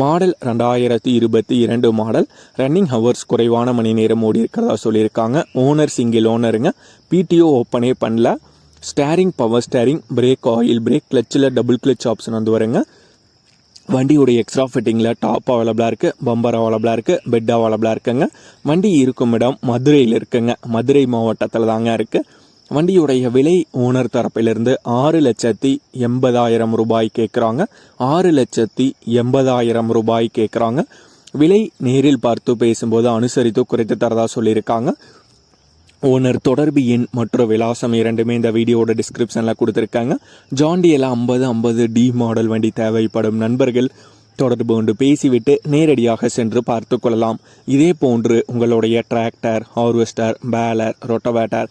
Model ரெண்டாயிரத்தி இருபத்தி இரண்டு மாடல். ரன்னிங் ஹவர்ஸ் குறைவான மணி நேரம் ஓடி இருக்கிறதா சொல்லியிருக்காங்க. ஓனர் சிங்கிள் ஓனருங்க பிடிஓ ஓப்பனே பண்ணல. Steering power steering brake oil brake கிளச்சில் double clutch option வந்து வருங்க. வண்டியோடைய எக்ஸ்ட்ரா ஃபிட்டிங்கில் டாப் அவைலபிளாக இருக்குது பம்பர் அவைலபிளாக இருக்குது பெட் அவைலபிளாக இருக்குங்க. வண்டி இருக்கும் இடம் மதுரையில் இருக்குங்க. மதுரை மாவட்டத்தில் தாங்க இருக்குது வண்டியுடைய விலை ஓனர் தரப்பிலிருந்து ஆறு லட்சத்தி எண்பதாயிரம் ரூபாய் கேட்குறாங்க. ஆறு லட்சத்தி எண்பதாயிரம் ரூபாய் கேட்குறாங்க. விலை நேரில் பார்த்து பேசும்போது அனுசரித்து குறைத்து தரதா சொல்லியிருக்காங்க. ஓனர் தொடர்பு எண் மற்றும் விலாசம் இரண்டுமே இந்த வீடியோட டிஸ்கிரிப்ஷனில் கொடுத்துருக்காங்க. ஜாண்டியில் ஐம்பது ஐம்பது டி மாடல் வண்டி தேவைப்படும் நண்பர்கள் தொடர்பு கொண்டு பேசிவிட்டு நேரடியாக சென்று பார்த்து கொள்ளலாம். இதே போன்று உங்களுடைய டிராக்டர் ஹார்வெஸ்டர் பேலர் ரொட்டவேட்டர்